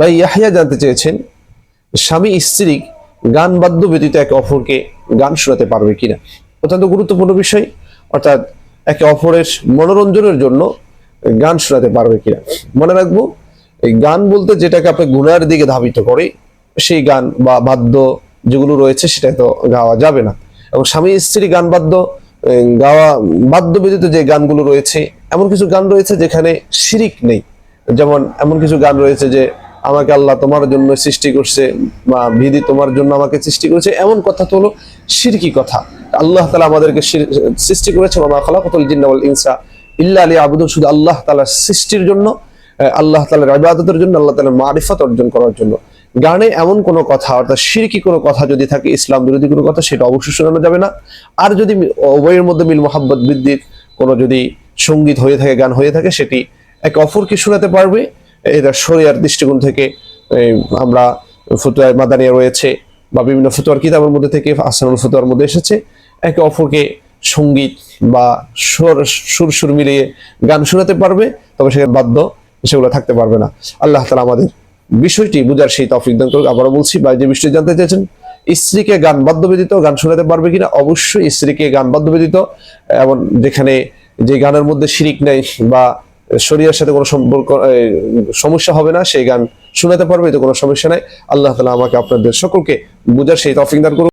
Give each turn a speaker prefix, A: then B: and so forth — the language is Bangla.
A: ভাই ইয়াহিয়া জানতে চেয়েছেন, স্বামী স্ত্রী গান বাদ্য ব্যতীত একে অপরকে গান শোনাতে পারবে কিনা? অত্যন্ত গুরুত্বপূর্ণ বিষয়। অর্থাৎ একে অপরের মনোরঞ্জনের জন্য গান শোনাতে পারবে কিনা? মনে রাখব, এই গান বলতে যেটাকে আপনি গুণার দিকে ধাবিত করে, সেই গান বা বাদ্য যেগুলো রয়েছে সেটা তো গাওয়া যাবে না। এবং স্বামী স্ত্রী গান বাদ্য গাওয়া বাদ্য ব্যতীত যে গানগুলো রয়েছে, এমন কিছু গান রয়েছে যেখানে শিরিক নেই। যেমন এমন কিছু গান রয়েছে যে আমাকে আল্লাহ তোমার জন্য সৃষ্টি করছে বা বিধি তোমার জন্য আমাকে সৃষ্টি করেছে, এমন কথা তো হলো শিরকি কথা। আল্লাহ তালা আমাদেরকে সৃষ্টি করেছে মামা খালাকুল জিন্নাউল ইনসা ইল্লা আলী আবুদুল শুধু আল্লাহ তালার সৃষ্টির জন্য আল্লাহ তালার ইবাদতের জন্য, আল্লাহ তালার মারিফত অর্জন করার জন্য। গানে এমন কোনো কথা, অর্থাৎ শিরকি কোনো কথা যদি থাকে, ইসলাম বিরোধী কোনো কথা, সেটা অবশ্যই শোনানো যাবে না। আর যদি উভয়ের মধ্যে মিল মোহাব্বত বৃদ্ধির কোনো যদি সংগীত হয়ে থাকে, গান হয়ে থাকে, সেটি এক অপরকে শোনাতে পারবে। এটা শরিয়ার দৃষ্টিকোণ থেকে আমরা ফতুয়ায় মাদানিয়া রয়েছে বা বিভিন্ন ফতুয়ার কিতাবের মধ্যে থেকে আসানুল ফতুয়ার মধ্যে এসেছে। একে অপরকে সংগীত বা সুর সুর সুর মিলিয়ে গান শোনাতে পারবে, তবে সেখানে বাদ্য সেগুলো থাকতে পারবে না। আল্লাহ তালা আমাদের বিষয়টি বুঝার সেই তফিক দান করুক। আবারও বলছি বা যে বিষয়টি জানতে চাইছেন, স্ত্রীকে গান বাদ্য ব্যতীত গান শোনাতে পারবে কিনা? অবশ্যই স্ত্রীকে গান বাদ্য ব্যতীত এবং যেখানে যে গানের মধ্যে শিরিক নেই বা শরীরের সাথে কোনো সম্পর্ক সমস্যা হবে না, সেই গান শোনাতে পারবে, এতে কোনো সমস্যা নাই। আল্লাহ তালা আমাকে আপনাদের সকলকে বুঝার সেই তফিক দান করুক।